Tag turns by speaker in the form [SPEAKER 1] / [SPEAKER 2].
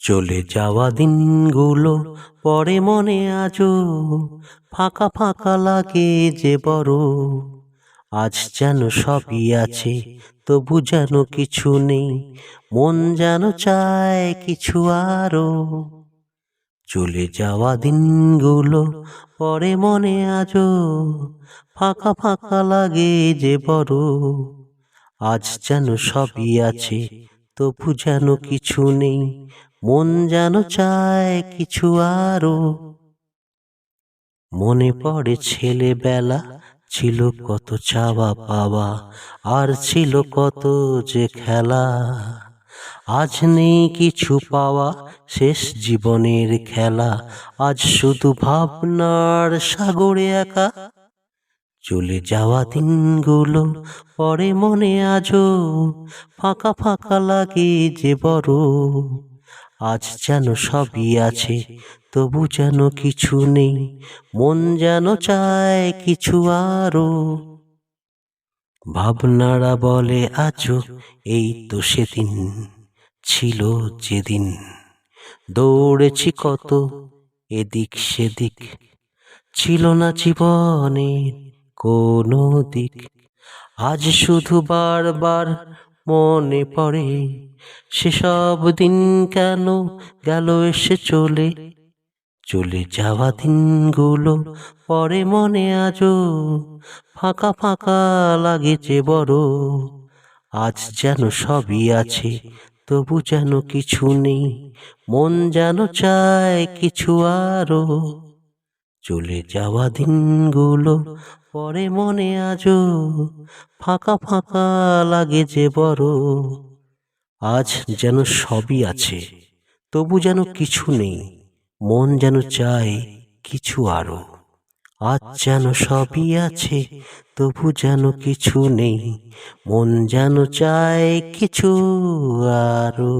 [SPEAKER 1] চলে যাওয়া দিনগুলো পরে মনে আজও ফাঁকা ফাঁকা লাগে যে বড়। আজ যেন সবই আছে, তবু যেন কিছু নেই, মন যেন চায় কিছু আরও চলে যাওয়া দিনগুলো পরে মনে আজও ফাঁকা ফাঁকা লাগে যে বড়। আজ যেন সবই আছে, তবু যেন কিছু নেই মন যেন চায় কিছু আরও। মনে পড়ে ছেলেবেলা, ছিল কত চাওয়া পাওয়া, আর ছিল কত যে খেলা। আজ নেই কিছু পাওয়া, শেষ জীবনের খেলা। আজ শুধু ভাবনার সাগরে একা। চলে যাওয়া দিনগুলো, পরে মনে আজও ফাঁকা ফাঁকা লাগে যে বড়। আজ যেন সবই আছে, তবু যেন কিছু নেই, মন যেন চায় কিছু আরও। ভাবনারা বলে, আজও এই তো সেদিন ছিল যেদিন। দৌড়েছি কত, এদিক সেদিক। ছিল না জীবনের কোনো দিক। আজ শুধু বারবার মনে পড়ে, সেসব দিন কেন গেল এসে চলে? চলে যাওয়া দিনগুলো পরে মনে আজও ফাঁকা ফাঁকা লাগেছে বড়। আজ যেন সবই আছে, তবু যেন কিছু নেই, মন যেন চায় কিছু আরও চলে যাওয়া দিনগুলো পরে মনে আজও ফাঁকা ফাঁকা লাগে যে বড়। আজ যেন সবই আছে, তবু যেন কিছু নেই, মন যেন চায় কিছু আরও আজ যেন সবই আছে, তবু যেন কিছু নেই, মন যেন চায় কিছু আরও